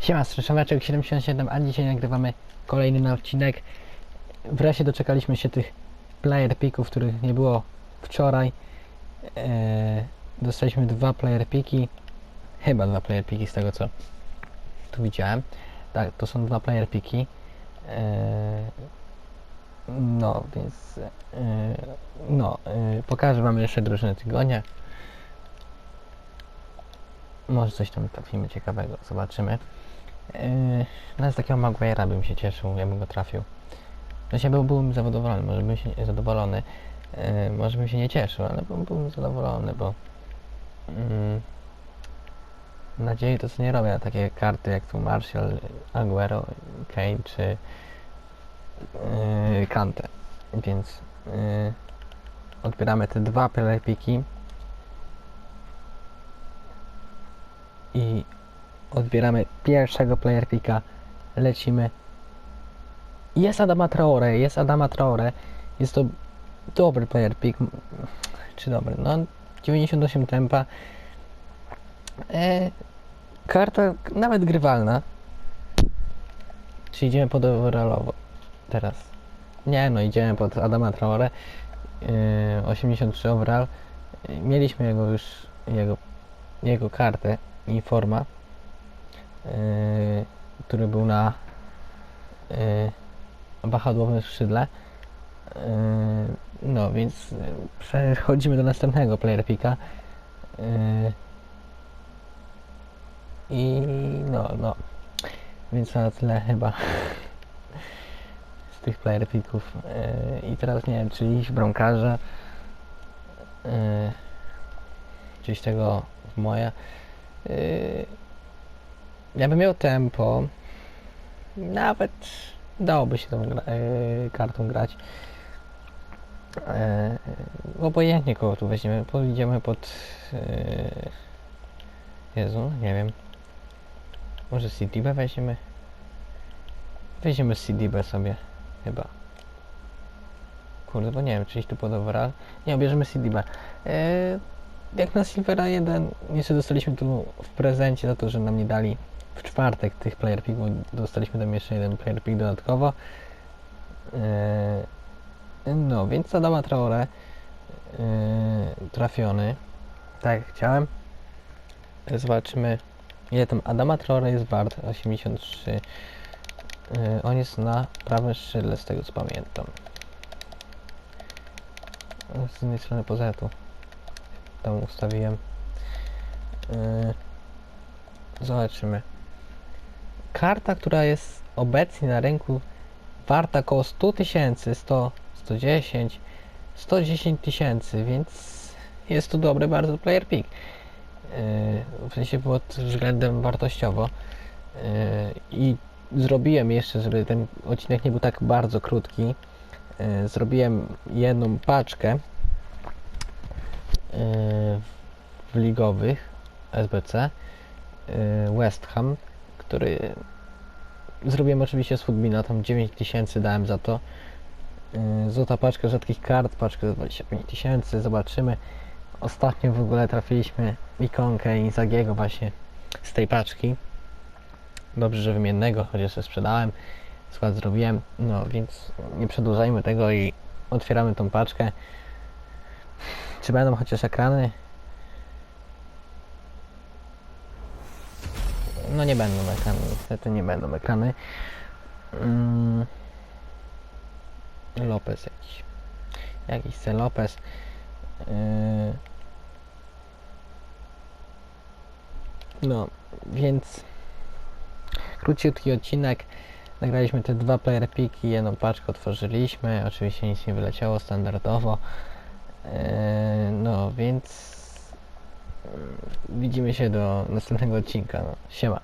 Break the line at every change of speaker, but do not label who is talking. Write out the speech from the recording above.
Siema, Strzeszoweczek 77, a dzisiaj nagrywamy kolejny odcinek. Wreszcie doczekaliśmy się tych player picków, których nie było wczoraj. Eee, dostaliśmy dwa player piki, chyba dwa player piki z tego co tu widziałem. Tak, to są dwa player piki. Eee, no, więc eee, no, eee, pokażę wam jeszcze drużynę tygodnia. Może coś tam trafimy ciekawego, zobaczymy. Yy, nawet z takiego Maguire'a bym się cieszył, ja bym go trafił. Się był, byłbym zadowolony, może bym się zadowolony, yy, może bym się nie cieszył, ale bym, byłbym zadowolony, bo yy, nadziei to co nie robię takie karty jak tu Martial, Aguero, Kane czy yy, Kante. Więc yy, odbieramy te dwa piki i odbieramy pierwszego player picka, lecimy. Jest Adama Traore, jest Adama Traore, jest to dobry player pick, czy dobry, no 98 tempa, e, karta nawet grywalna, czy idziemy pod overallowo? Teraz? Nie no, idziemy pod Adama Traore, e, 83 overall, E, mieliśmy jego już, jego, jego kartę, Informa, yy, który był na yy, wahadłowym skrzydle. Yy, no więc przechodzimy do następnego player picka. Yy, I no, no. Więc na tyle chyba z tych player picków. Yy, I teraz nie wiem, czy iść w bramkarza. Yy, gdzieś tego w moja. Yy, ja bym miał tempo. Nawet dałoby się tą yy, kartą grać. Yy, obojętnie kogo tu weźmiemy. Pójdziemy pod. Jezu, nie wiem. Może CDB weźmiemy? Weźmiemy CDB sobie, chyba. Kurde, bo nie wiem, czy iść tu pod overall. Nie, bierzemy CDB. Yy, jak na Silvera 1 jeszcze dostaliśmy tu w prezencie za to, że nam nie dali w czwartek tych player picków, dostaliśmy tam jeszcze jeden player pick dodatkowo. Eee, no, więc Adama Traore eee, trafiony, tak jak chciałem. Zobaczymy, ile tam Adama Traore jest wart, 83. Eee, on jest na prawym skrzydle, z tego co pamiętam. Z innej strony pozetu tam ustawiłem. Yy, zobaczymy. Karta, która jest obecnie na rynku warta około 100 tysięcy, 100, 110, 110 tysięcy, więc jest to dobry bardzo player pick. Yy, w sensie pod względem wartościowo. Yy, I zrobiłem jeszcze, żeby ten odcinek nie był tak bardzo krótki, zrobiłem jedną paczkę w ligowych SBC West Ham, który zrobiłem oczywiście z Footbina, tam 9000 dałem za to. Złota paczka rzadkich kart, paczka za 25 tysięcy, zobaczymy. Ostatnio w ogóle trafiliśmy ikonkę Inzagiego właśnie z tej paczki. Dobrze, że wymiennego, chociaż się sprzedałem. Skład zrobiłem, no więc nie przedłużajmy tego i otwieramy tą paczkę. Czy będą chociaż ekrany? No nie będą ekrany, niestety nie będą ekrany. Mm. Lopez jakiś. Jakiś C Lopez. Yy. No, więc króciutki odcinek. Nagraliśmy te dwa player piki, jedną paczkę otworzyliśmy. Oczywiście nic nie wyleciało standardowo. Eee, No, więc mm, widzimy się do następnego odcinka. No, siema.